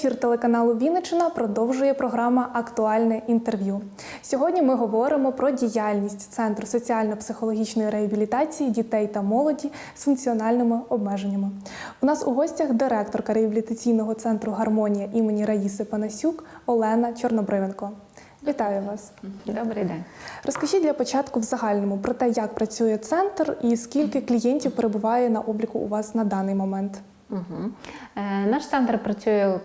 Ефір телеканалу Вінниччина продовжує програма Актуальне інтерв'ю. Сьогодні ми говоримо про діяльність Центру соціально-психологічної реабілітації дітей та молоді з функціональними обмеженнями. У нас у гостях директорка реабілітаційного центру Гармонія імені Раїси Панасюк Олена Чорнобривенко. Вітаю вас! Добрий день. Розкажіть для початку в загальному про те, як працює центр і скільки клієнтів перебуває на обліку у вас на даний момент. Угу. Наш центр працює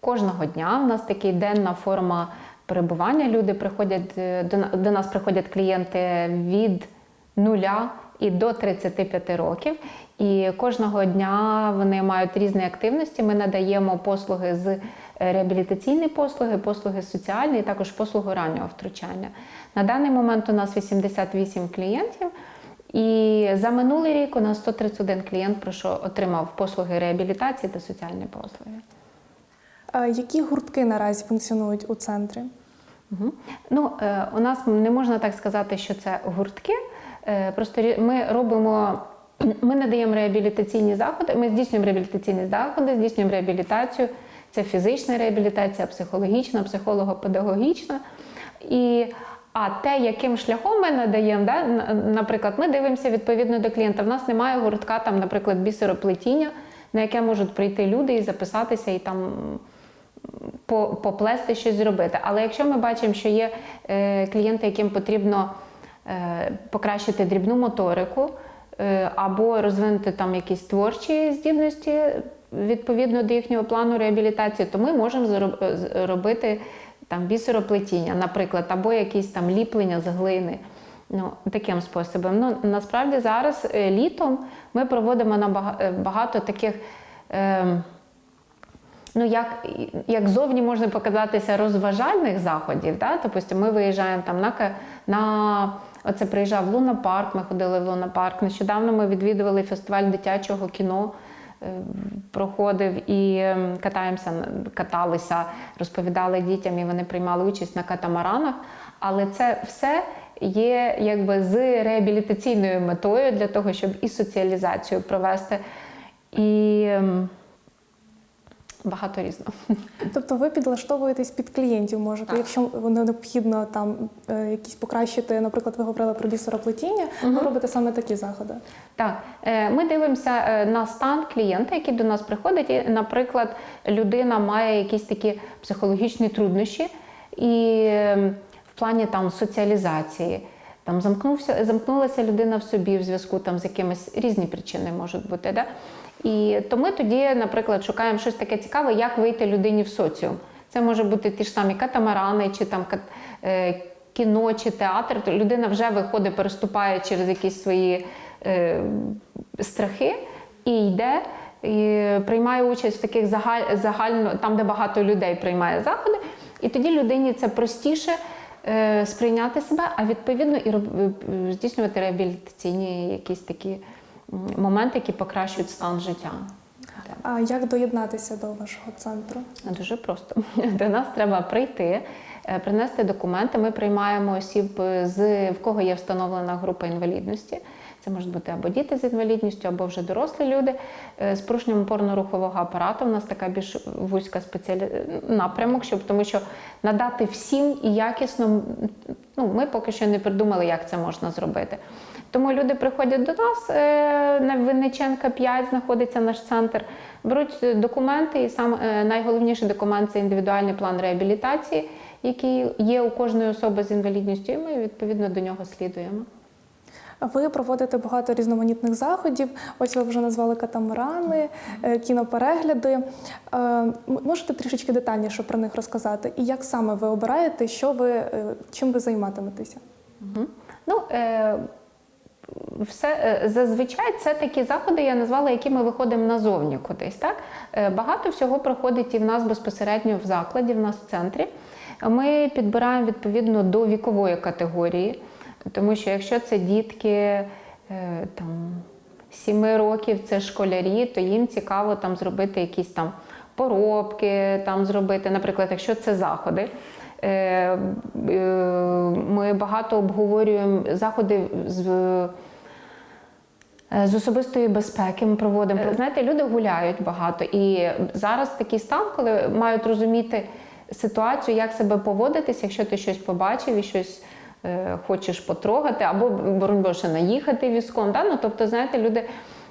кожного дня. У нас такий денна форма перебування. Люди приходять е, до, на- до нас приходять клієнти від нуля і до 35 років. І кожного дня вони мають різні активності. Ми надаємо послуги з е, реабілітаційні послуги, послуги соціальні, і також послуги раннього втручання. На даний момент у нас 88 клієнтів. І за минулий рік у нас 131 клієнт пройшов, отримав послуги реабілітації та соціальні послуги. Е, Які гуртки наразі функціонують у центрі? Угу. Ну, е, у нас не можна так сказати, що це гуртки. Е, просто ми робимо, ми надаємо реабілітаційні заходи, ми здійснюємо реабілітаційні заходи, здійснюємо реабілітацію. Це фізична реабілітація, психологічна, психолого-педагогічна. І, а те, яким шляхом ми надаємо, да, наприклад, ми дивимося відповідно до клієнта. В нас немає гуртка, там, наприклад, бісероплетіння, на яке можуть прийти люди і записатися і там поплести щось зробити. Але якщо ми бачимо, що є е, клієнти, яким потрібно е, покращити дрібну моторику е, або розвинути там якісь творчі здібності відповідно до їхнього плану реабілітації, то ми можемо зроб- е, робити там бісероплетіння, наприклад, або якісь там ліплення з глини. Ну, таким способом. Ну, насправді зараз е, літом ми проводимо е, багато таких. ем, ну, як, як зовні можна показатися розважальних заходів, да? Допустим, ми виїжджаємо там на, на оце приїжджав Луна-парк, ми ходили в Луна-парк. Нещодавно ми відвідували фестиваль дитячого кіно. е, Проходив і ем, катаємося, каталися, розповідали дітям, і вони приймали участь на катамаранах. Але це все є якби з реабілітаційною метою для того, щоб і соціалізацію провести, і ем, багато різного. Тобто ви підлаштовуєтесь під клієнтів, можете, Так. якщо необхідно там е, якісь покращити, наприклад, ви говорили про бісероплетіння, ви робите саме такі заходи. Так, е, ми дивимося е, на стан клієнта, який до нас приходить. І, наприклад, людина має якісь такі психологічні труднощі, і е, в плані там соціалізації. Там замкнувся, замкнулася людина в собі в зв'язку там з якимись різні причини можуть бути. Да? І то ми тоді, наприклад, шукаємо щось таке цікаве, як вийти людині в соціум. Це може бути ті ж самі катамарани, чи там е, кіно, чи театр. То людина вже виходить, переступає через якісь свої е, страхи і йде. І приймає участь в таких загаль, загально, там, де багато людей приймає заходи, і тоді людині це простіше е, сприйняти себе, а відповідно і роб- е, здійснювати реабілітаційні якісь такі моменти, які покращують стан життя. А як доєднатися до вашого центру? Дуже просто. До нас треба прийти, е, принести документи. Ми приймаємо осіб, е, з в кого є встановлена група інвалідності. Це можуть бути або діти з інвалідністю, або вже дорослі люди е, з порушенням опорно-рухового апарату. У нас така більш вузька спеціалі... напрямок, щоб тому що надати всім і якісно. Ну, ми поки що не придумали, як це можна зробити. Тому люди приходять до нас е, на Винниченка 5 знаходиться наш центр, беруть документи, і сам е, найголовніший документ це індивідуальний план реабілітації, який є у кожної особи з інвалідністю, і ми відповідно до нього слідуємо. Ви проводите багато різноманітних заходів. Ось ви вже назвали катамарани, е, кіноперегляди. Е, Можете трішечки детальніше про них розказати? І як саме ви обираєте, що ви е, чим ви займатиметеся? Ну, е, все, зазвичай це такі заходи, я назвала, які ми виходимо назовні кудись. Так? Багато всього проходить і в нас безпосередньо в закладі, в нас в центрі. Ми підбираємо відповідно до вікової категорії, тому що якщо це дітки е, там, 7 років, це школярі, то їм цікаво там зробити якісь там поробки, там зробити, наприклад, якщо це заходи. Е, е, Ми багато обговорюємо заходи з З особистої безпеки ми проводимо. Знаєте, люди гуляють багато. І зараз такий стан, коли мають розуміти ситуацію, як себе поводитись, якщо ти щось побачив і щось хочеш потрогати, або боронь Боже, наїхати візком. Да? Ну, тобто, знаєте, люди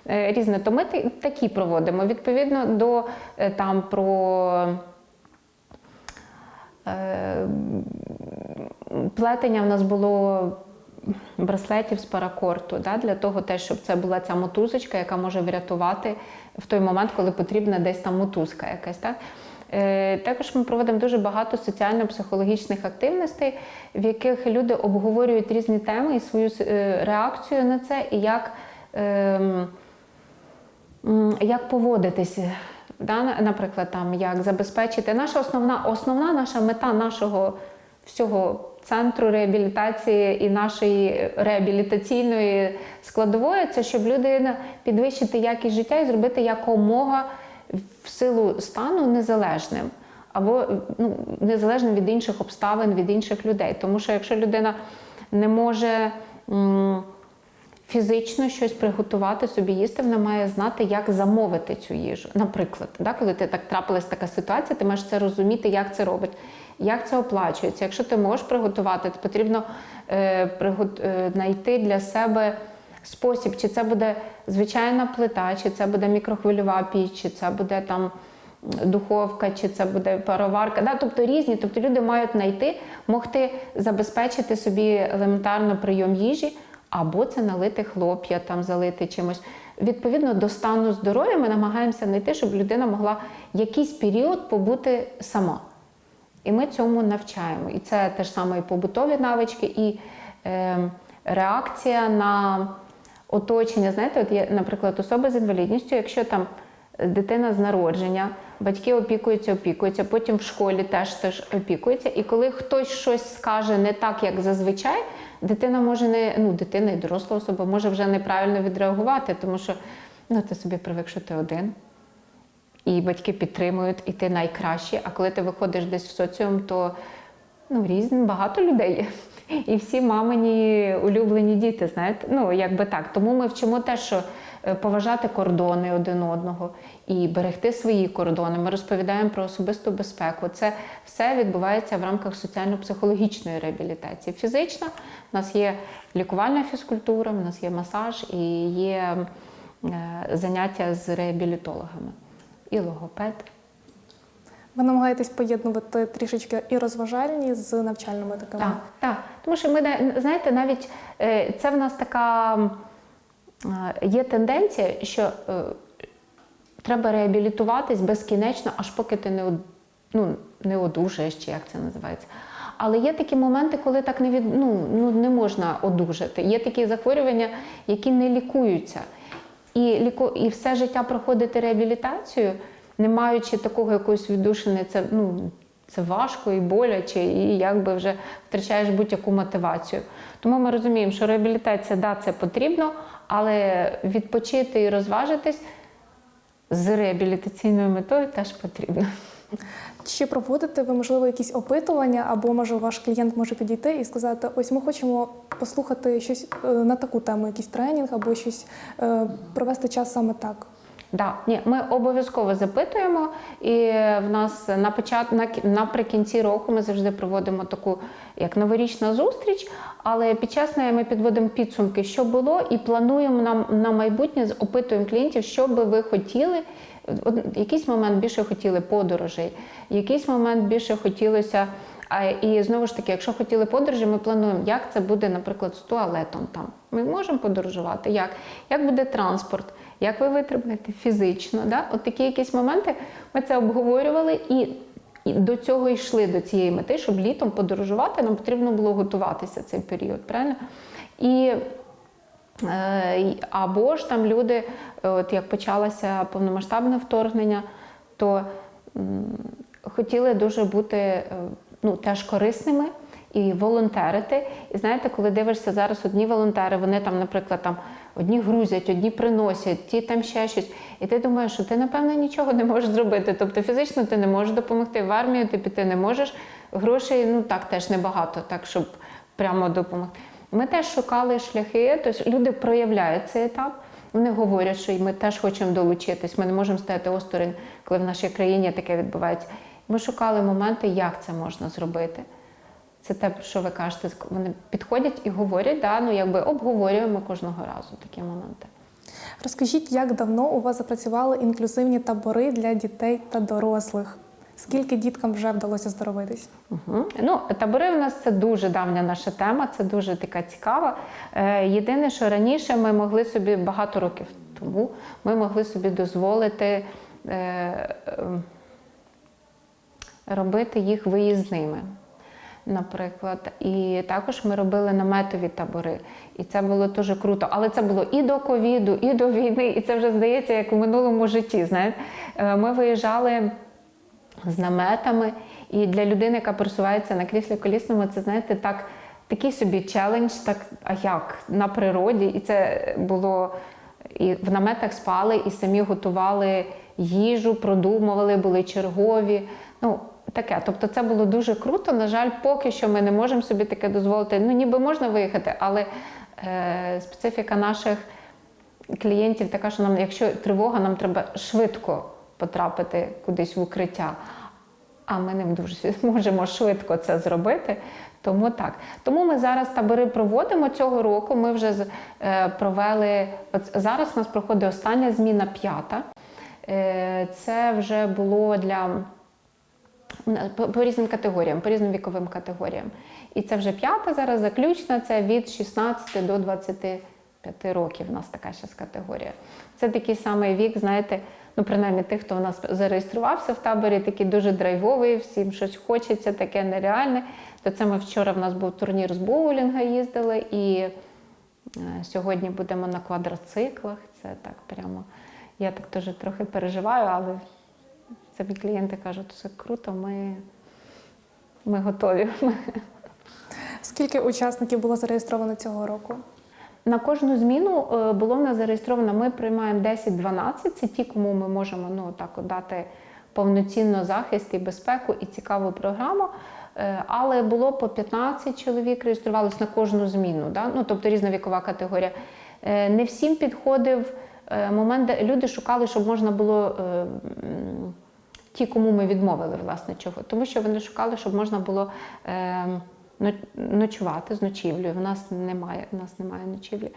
е, різне. То ми такі проводимо. Відповідно до е, там про. Е, плетення в нас було браслетів з паракорту, да, для того, теж, щоб це була ця мотузочка, яка може врятувати в той момент, коли потрібна десь там мотузка якась. Так? Е, Також ми проводимо дуже багато соціально-психологічних активностей, в яких люди обговорюють різні теми і свою е, реакцію на це, і як, ем, як поводитися. Да? Наприклад, там, як забезпечити. Наша основна, основна наша мета нашого всього центру реабілітації і нашої реабілітаційної складової це щоб людина підвищити якість життя і зробити якомога в силу стану незалежним. Або ну, незалежним від інших обставин, від інших людей. Тому що якщо людина не може м, фізично щось приготувати собі їсти, вона має знати, як замовити цю їжу. Наприклад, да, коли ти так трапилась така ситуація, ти маєш це розуміти, як це робить, як це оплачується. Якщо ти можеш приготувати, то потрібно е, е, знайти для себе спосіб, чи це буде звичайна плита, чи це буде мікрохвильова піч, чи це буде там духовка, чи це буде пароварка. Да? Тобто різні. Тобто люди мають знайти, могти забезпечити собі елементарно прийом їжі, або це налити хлоп'я, там залити чимось. Відповідно до стану здоров'я ми намагаємося знайти, щоб людина могла якийсь період побути сама. І ми цьому навчаємо. І це теж саме і побутові навички, і е, реакція на оточення. Знаєте, от є, наприклад, особа з інвалідністю, якщо там дитина з народження, батьки опікуються, опікуються, потім в школі теж теж опікуються. І коли хтось щось скаже не так, як зазвичай, дитина може не ну, дитина і доросла особа може вже неправильно відреагувати, тому що ну, ти собі привик, що ти один. І батьки підтримують, і ти найкращий. А коли ти виходиш десь в соціум, то ну, різні багато людей є. І всі мамині улюблені діти, знаєте, ну якби так. Тому ми вчимо те, що е, поважати кордони один одного і берегти свої кордони. Ми розповідаємо про особисту безпеку. Це все відбувається в рамках соціально-психологічної реабілітації. Фізична у нас є лікувальна фізкультура, у нас є масаж і є е, заняття з реабілітологами і логопед. Ви намагаєтесь поєднувати трішечки і розважальні з навчальними такими. Так, так. Тому що ми знаєте, навіть е, це в нас така е, є тенденція, що е, треба реабілітуватись безкінечно, аж поки ти не, ну, не одужаєш, чи як це називається. Але є такі моменти, коли так не від, ну, ну, не можна одужати. Є такі захворювання, які не лікуються. І, ліко, і все життя проходити реабілітацію, не маючи такого якоїсь віддушини, це, ну, це важко і боляче, і якби вже втрачаєш будь-яку мотивацію. Тому ми розуміємо, що реабілітація, да, це потрібно, але відпочити і розважитись з реабілітаційною метою теж потрібно. Чи проводите ви, можливо, якісь опитування, або може ваш клієнт може підійти і сказати: ось ми хочемо послухати щось е, на таку тему, якийсь тренінг, або щось е, провести час саме так. Да, ні, ми обов'язково запитуємо, і в нас на почат, наприкінці року ми завжди проводимо таку як новорічна зустріч, але під час неї ми підводимо підсумки, що було, і плануємо на, на майбутнє, опитуємо клієнтів, що би ви хотіли. От якийсь момент більше хотіли подорожей, якийсь момент більше хотілося. І знову ж таки, якщо хотіли подорожі, ми плануємо, як це буде, наприклад, з туалетом там. Ми можемо подорожувати. Як? Як буде транспорт? Як ви витримаєте фізично? Да? От такі якісь моменти ми це обговорювали і, і до цього йшли до цієї мети, щоб літом подорожувати, нам потрібно було готуватися цей період, правильно? І Е, Або ж там люди, от як почалося повномасштабне вторгнення, то хотіли дуже бути е, ну, теж корисними і волонтерити. І знаєте, коли дивишся зараз одні волонтери, вони там, наприклад, там одні грузять, одні приносять, ті там ще щось. І ти думаєш, що ти, напевно, нічого не можеш зробити. Тобто фізично ти не можеш допомогти, в армію ти піти не можеш. Грошей ну так теж небагато, так щоб прямо допомогти. Ми теж шукали шляхи, тобто люди проявляють цей етап. вони говорять, що ми теж хочемо долучитись. Ми не можемо стояти осторонь, коли в нашій країні таке відбувається. Ми шукали моменти, як це можна зробити. Це те, про що ви кажете. Вони підходять і говорять, да, ну якби обговорюємо кожного разу такі моменти. Розкажіть, як давно у вас запрацювали інклюзивні табори для дітей та дорослих? Скільки діткам вже вдалося здоровитись? Угу. Ну, табори в нас це дуже давня наша тема, це дуже така цікава. Е, єдине, що раніше ми могли собі багато років тому ми могли собі дозволити е, е, робити їх виїзними. Наприклад, і також ми робили наметові табори, і це було дуже круто. Але це було і до ковіду, і до війни, і це вже здається, як у минулому житті. Знаєте, Е, ми виїжджали з наметами. І для людини, яка пересувається на кріслі колісному, це знаєте, так, такий собі челендж, так, а як на природі. І це було і в наметах спали, і самі готували їжу, продумували, були чергові. Ну, таке. Тобто це було дуже круто. На жаль, поки що ми не можемо собі таке дозволити. Ну, ніби можна виїхати, але е, специфіка наших клієнтів така, що нам, якщо тривога, нам треба швидко потрапити кудись в укриття. А ми не дуже можемо швидко це зробити. Тому так. Тому ми зараз табори проводимо цього року. Ми вже е, провели. От зараз у нас проходить остання зміна п'ята. Е, це вже було для по, різним категоріям, по різним віковим категоріям. І це вже п'ята зараз заключна, це від 16 до 25 років. У нас така зараз категорія. Це такий самий вік, знаєте, ну принаймні тих, хто у нас зареєструвався в таборі, такий дуже драйвовий, всім щось хочеться, таке нереальне. То це ми вчора в нас був турнір з боулінга, їздили, і е, сьогодні будемо на квадроциклах. Це так прямо. Я так теж трохи переживаю, але самі клієнти кажуть, це круто, ми, ми готові. Скільки учасників було зареєстровано цього року? На кожну зміну е, було в нас зареєстровано. Ми приймаємо 10-12. Це ті, кому ми можемо ну, так, дати повноцінно захист і безпеку і цікаву програму. Е, Але було по 15 чоловік реєструвалось на кожну зміну. Да? Ну, тобто різна вікова категорія. Е, Не всім підходив момент, де люди шукали, щоб можна було. Ті, кому ми відмовили, власне, чого. Тому що вони шукали, щоб можна було е, ночувати з ночівлею. В нас немає, в нас немає ночівлі.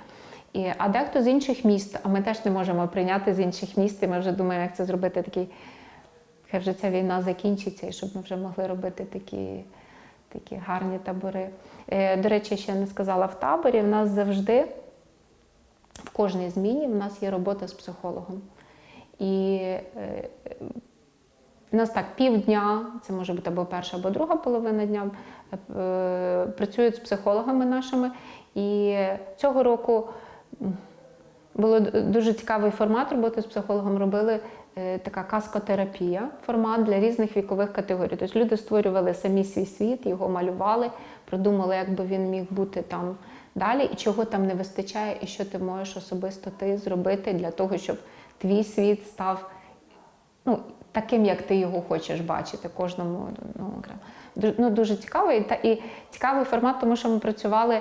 І, а дехто з інших міст, а ми теж не можемо прийняти з інших міст, і ми вже думаємо, як це зробити такий. Хай вже ця війна закінчиться, і щоб ми вже могли робити такі, такі гарні табори. Е, до речі, ще не сказала в таборі. В нас завжди в кожній зміні в нас є робота з психологом. І е, у нас так півдня, це може бути або перша, або друга половина дня, е, працюють з психологами нашими. І цього року було дуже цікавий формат роботи з психологом. Робили е, така каскотерапія, формат для різних вікових категорій. Тобто люди створювали самі свій світ, його малювали, продумали, як би він міг бути там далі, і чого там не вистачає, і що ти можеш особисто ти зробити для того, щоб твій світ став ну, таким, як ти його хочеш бачити, кожному ну. Ну, дуже цікавий. Та, і цікавий формат, тому що ми працювали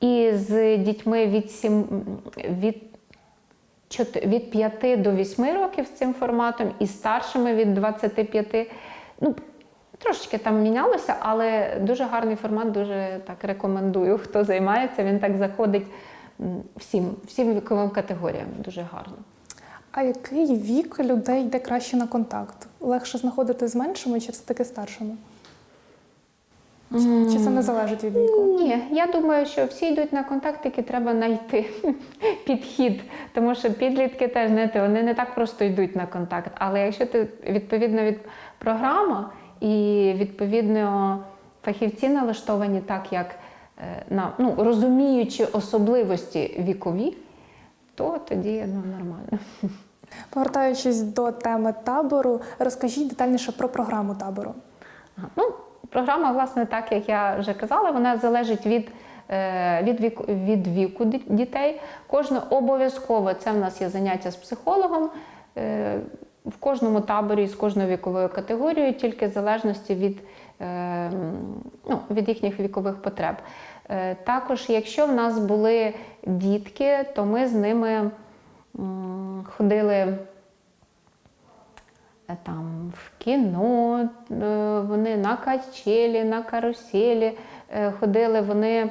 і з дітьми від, 7, від, від 5 до 8 років з цим форматом, і старшими від 25. Ну, Трошечки там мінялося, але дуже гарний формат, дуже так рекомендую. Хто займається, він так заходить всім, всім віковим категоріям. Дуже гарно. А який вік людей йде краще на контакт? Легше знаходити з меншими чи все таки старшими? Чи, це не залежить від віку? Ні, я думаю, що всі йдуть на контакт, тільки треба знайти підхід. Тому що підлітки теж знаєте, вони не так просто йдуть на контакт. Але якщо ти відповідно від програма і відповідно фахівці налаштовані так, як е, на ну, розуміючи особливості вікові, то тоді ну, нормально. Повертаючись до теми табору, розкажіть детальніше про програму табору. Ну, програма, власне, так як я вже казала, вона залежить від, е, від, віку, від віку дітей. Кожне обов'язково це в нас є заняття з психологом. Е, в кожному таборі з кожною віковою категорією, тільки в залежності від, е, ну, від їхніх вікових потреб. Е, також, якщо в нас були дітки, то ми з ними ходили е, там в кіно, е, вони на качелі, на каруселі ходили, вони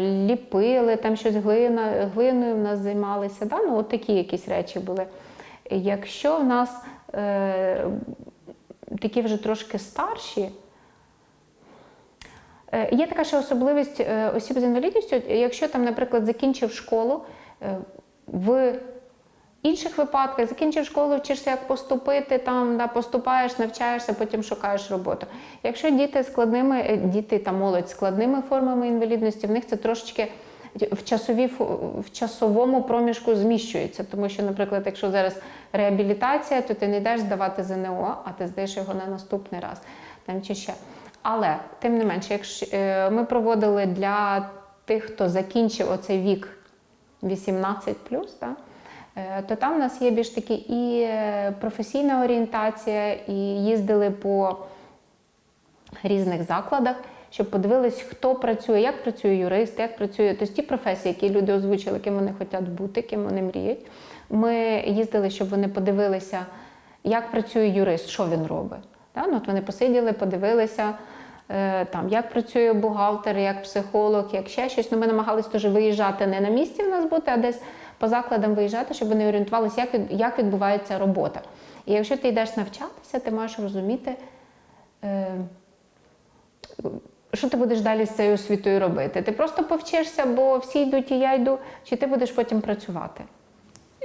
ліпили, там щось глина, глиною в нас займалися. Да? Ну, от такі якісь речі були. Якщо в нас е, такі вже трошки старші, Є така ще особливість е, осіб з інвалідністю, якщо там, наприклад, закінчив школу, е, в інших випадках закінчив школу, вчишся, як поступити, там, да, поступаєш, навчаєшся, потім шукаєш роботу. Якщо діти складними, е, діти та молодь складними формами інвалідності, в них це трошечки в, часові, в часовому проміжку зміщується. Тому що, наприклад, якщо зараз реабілітація, то ти не йдеш здавати ЗНО, а ти здаєш його на наступний раз. Там, чи ще. Але тим не менше, якщо е, ми проводили для тих, хто закінчив оцей вік 18 да, е, то там в нас є більш такі і е, професійна орієнтація, і їздили по різних закладах, щоб подивились, хто працює, як працює юрист, як працює тобто ті професії, які люди озвучили, ким вони хочуть бути, ким вони мріють. Ми їздили, щоб вони подивилися, як працює юрист, що він робить. Да? Ну, от вони посиділи, подивилися, е, там, як працює бухгалтер, як психолог, як ще щось. Ну, ми намагалися теж виїжджати не на місці в нас бути, а десь по закладам виїжджати, щоб вони орієнтувалися, як, як відбувається робота. І якщо ти йдеш навчатися, ти маєш розуміти. Е, що ти будеш далі з цією освітою робити? Ти просто повчишся, бо всі йдуть і я йду, чи ти будеш потім працювати?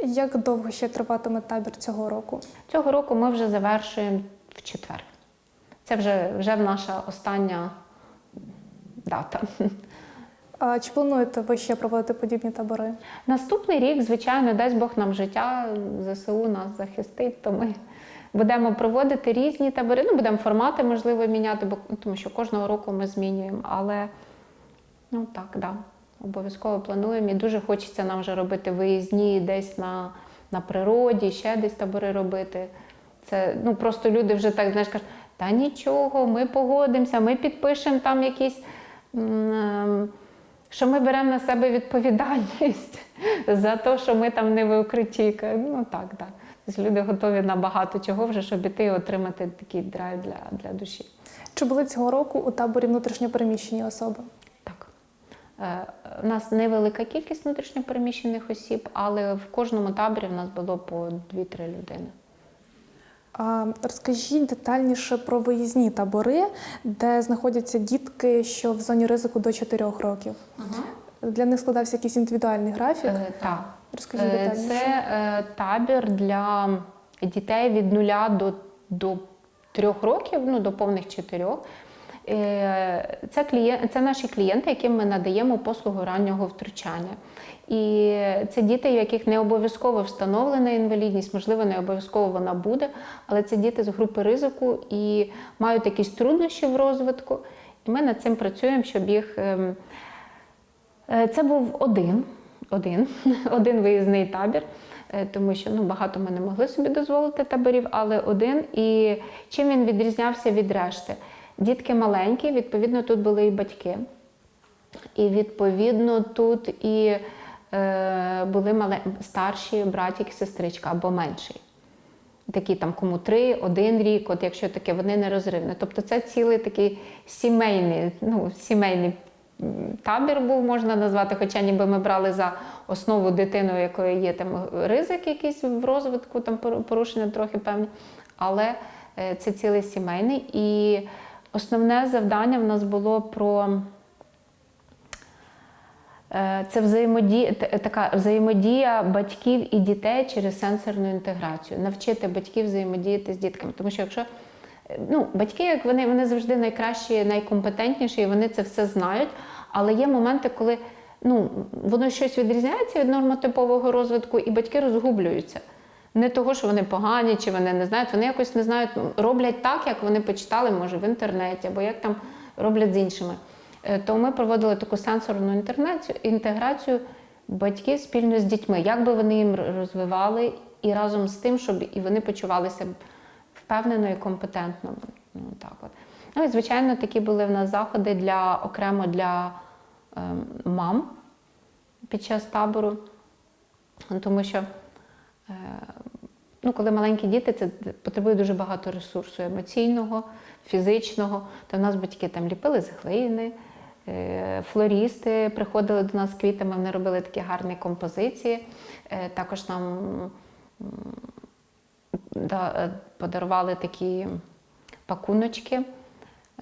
Як довго ще триватиме табір цього року? Цього року ми вже завершуємо в четвер. Це вже, вже наша остання дата. А чи плануєте ви ще проводити подібні табори? Наступний рік, звичайно, дасть Бог нам життя, ЗСУ нас захистить, то ми будемо проводити різні табори. Ну, будемо формати, можливо, міняти, бо тому що кожного року ми змінюємо. Але ну так, да, обов'язково плануємо. І дуже хочеться нам вже робити виїзні десь на, на природі, ще десь табори робити. Це ну просто люди вже так знаєш кажуть, та нічого, ми погодимося, ми підпишемо там якісь. ем, що ми беремо на себе відповідальність за те, що ми там не в укритті. Ну так, так. Тобто люди готові на багато чого вже, щоб іти і отримати такий драйв для, для душі. Чи були цього року у таборі внутрішньопереміщені особи? Так. Е, У нас невелика кількість внутрішньопереміщених осіб, але в кожному таборі в нас було по 2-3 людини. Розкажіть детальніше про виїзні табори, де знаходяться дітки, що в зоні ризику до 4 років. Для них складався якийсь індивідуальний графік. Е, так. Розкажіть Е, детальніше. Це е, табір для дітей від нуля до, до трьох років, ну до повних чотирьох. Е, Це, клієнт, це наші клієнти, яким ми надаємо послугу раннього втручання. І це діти, у яких не обов'язково встановлена інвалідність, можливо, не обов'язково вона буде, але це діти з групи ризику і мають якісь труднощі в розвитку. І ми над цим працюємо, щоб їх. ем, Е, Це був один, один, один виїзний табір, е, тому що ну, багато ми не могли собі дозволити таборів, але один. І чим він відрізнявся від решти? Дітки маленькі, відповідно, тут були і батьки. І відповідно тут і були мале, старші братик і сестричка або менший. Такі там кому три, один рік, от якщо таке, вони не розривні. Тобто це цілий такий сімейний, ну, сімейний табір був, можна назвати, хоча ніби ми брали за основу дитину, у якої є там ризик якийсь в розвитку, там порушення трохи певні. Але е, це цілий сімейний. І основне завдання в нас було про. Е, Це взаємодія, така взаємодія батьків і дітей через сенсорну інтеграцію, навчити батьків взаємодіяти з дітками. Тому що якщо е, ну, батьки, як вони, вони завжди найкращі, найкомпетентніші, і вони це все знають. Але є моменти, коли ну, воно щось відрізняється від нормотипового розвитку, і батьки розгублюються. Не того, що вони погані, чи вони не знають, вони якось не знають, ну, роблять так, як вони почитали, може, в інтернеті, або як там роблять з іншими. Е, То ми проводили таку сенсорну інтеграцію батьків спільно з дітьми, як би вони їм розвивали, і разом з тим, щоб і вони почувалися впевнено і компетентно. Ну, так от. ну і звичайно, такі були в нас заходи для окремо для ем, мам під час табору. Тому що е, ну, коли маленькі діти, це потребує дуже багато ресурсу емоційного, фізичного. То в нас батьки там ліпили з глини, е, флорісти приходили до нас з квітами, вони робили такі гарні композиції. Е, Також нам е, подарували такі пакуночки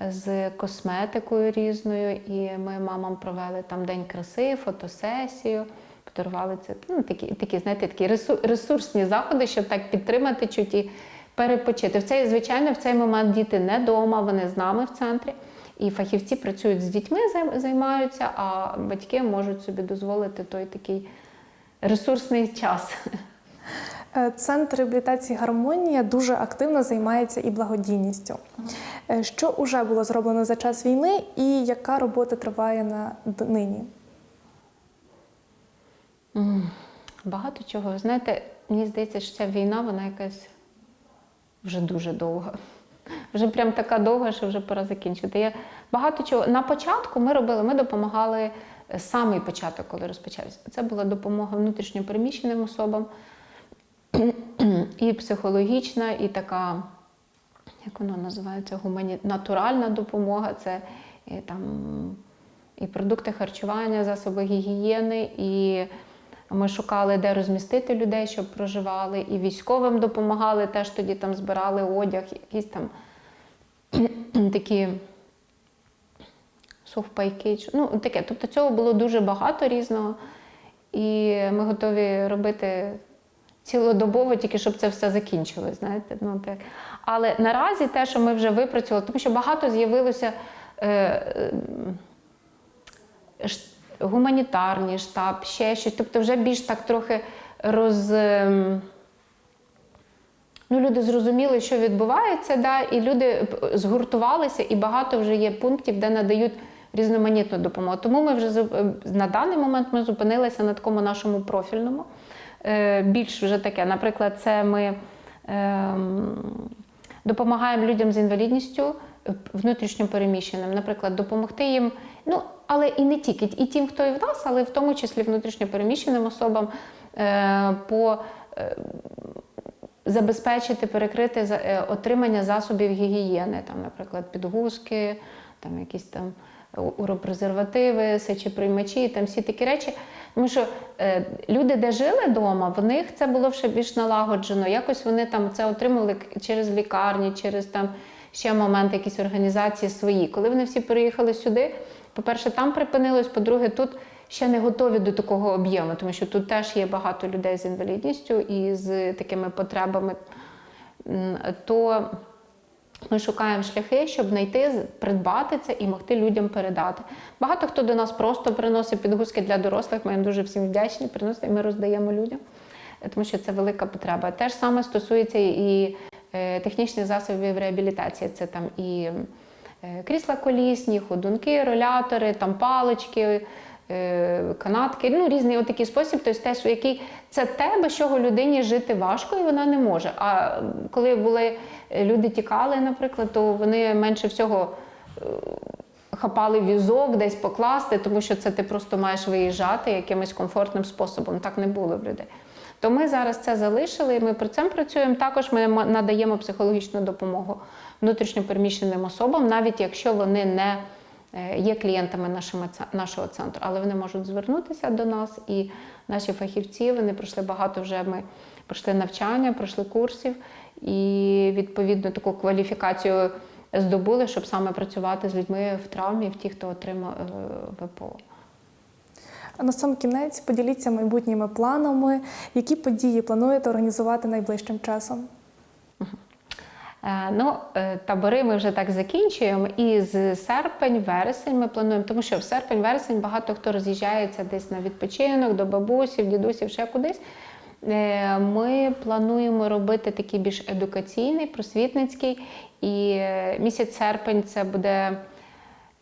з косметикою різною, і ми мамам провели там день краси, фотосесію. Подарували це ну, такі, такі, знаєте, такі ресурсні заходи, щоб так підтримати чуть перепочити. В цей, звичайно, в цей момент діти не вдома, вони з нами в центрі. І фахівці працюють з дітьми, займаються, а батьки можуть собі дозволити той такий ресурсний час. Е, Центр реабілітації гармонія дуже активно займається і благодійністю. Е, Що вже було зроблено за час війни, і яка робота триває на нині? Багато чого. Знаєте, мені здається, що ця війна, вона якась вже дуже довга. Вже прям така довга, що вже пора закінчити. Я багато чого. На початку ми робили, ми допомагали е, самий початок, коли розпочався. Це була допомога внутрішньопереміщеним особам, і психологічна, і така, як воно називається, гумані... натуральна допомога. Це і, там, і продукти харчування, засоби гігієни, і ми шукали, де розмістити людей, щоб проживали, і військовим допомагали, теж тоді там збирали одяг, якісь там такі сухпайки. чи- Ну, таке. Тобто цього було дуже багато різного. І ми готові робити цілодобово, тільки щоб це все закінчилось. Знаєте? Ну, так. Але наразі те, що ми вже випрацювали, тому що багато з'явилося. Е, е, гуманітарний штаб, ще щось. Тобто вже більш так трохи роз. ем, Ну, люди зрозуміли, що відбувається, да, і люди згуртувалися, і багато вже є пунктів, де надають різноманітну допомогу. Тому ми вже е, на даний момент ми зупинилися на такому нашому профільному. Е, Більш вже таке, наприклад, це ми ем, допомагаємо людям з інвалідністю внутрішньо переміщеним, наприклад, допомогти їм. Ну, але і не тільки, і тим, хто і в нас, але в тому числі внутрішньо переміщеним особам е, по е, забезпечити, перекрити е, отримання засобів гігієни, там, наприклад, підгузки, там якісь там уропрезервативи, сечоприймачі, там всі такі речі. Тому що е, люди, де жили вдома, в них це було ще більш налагоджено. Якось вони там це отримали через лікарні, через там ще момент якісь організації свої. Коли вони всі переїхали сюди, по-перше, там припинилось, по-друге, тут ще не готові до такого об'єму, тому що тут теж є багато людей з інвалідністю і з такими потребами. То ми шукаємо шляхи, щоб знайти, придбати це і могти людям передати. Багато хто до нас просто приносить підгузки для дорослих. Ми їм дуже всім вдячні, приносить, і ми роздаємо людям, тому що це велика потреба. Те ж саме стосується і технічних засобів реабілітації. Це там і е, крісла колісні, ходунки, ролятори, там палички. е, Канатки, ну різний отакий спосіб, тобто теж, який це те, без чого людині жити важко, і вона не може. А коли були е, люди тікали, наприклад, то вони менше всього е, хапали візок, десь покласти, тому що це ти просто маєш виїжджати якимось комфортним способом. Так не було в людей. То ми зараз це залишили, і ми про це працюємо. Також ми надаємо психологічну допомогу внутрішньопереміщеним особам, навіть якщо вони не е, є клієнтами нашого центру, але вони можуть звернутися до нас, і наші фахівці вони пройшли багато вже. Ми пройшли навчання, пройшли курсів і відповідно таку кваліфікацію здобули, щоб саме працювати з людьми в травмі, в ті, хто отримав е, ВПО. На сам кінець поділіться майбутніми планами, які події плануєте організувати найближчим часом. Е, Ну, е, табори ми вже так закінчуємо. І з серпень-вересень ми плануємо, тому що в серпень-вересень багато хто роз'їжджається десь на відпочинок до бабусів, дідусів, ще кудись. Е, Ми плануємо робити такий більш едукаційний, просвітницький. І місяць серпень це буде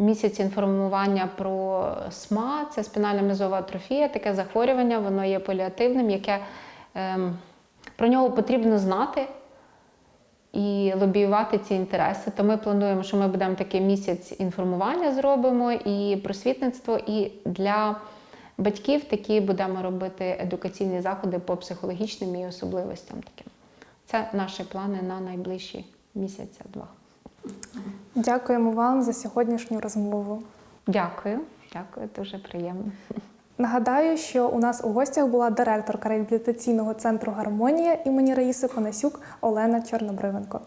місяць інформування про СМА, це спінальна м'язова атрофія, таке захворювання, воно є паліативним, яке ем, про нього потрібно знати і лобіювати ці інтереси. То ми плануємо, що ми будемо такий місяць інформування зробимо і просвітництво, і для батьків, такі будемо робити едукаційні заходи по психологічним і особливостям таким. Це наші плани на найближчі місяця-два. Дякуємо вам за сьогоднішню розмову. Дякую, дякую, дуже приємно. Нагадаю, що у нас у гостях була директорка реабілітаційного центру Гармонія імені Раїси Конасюк Олена Чорнобривенко.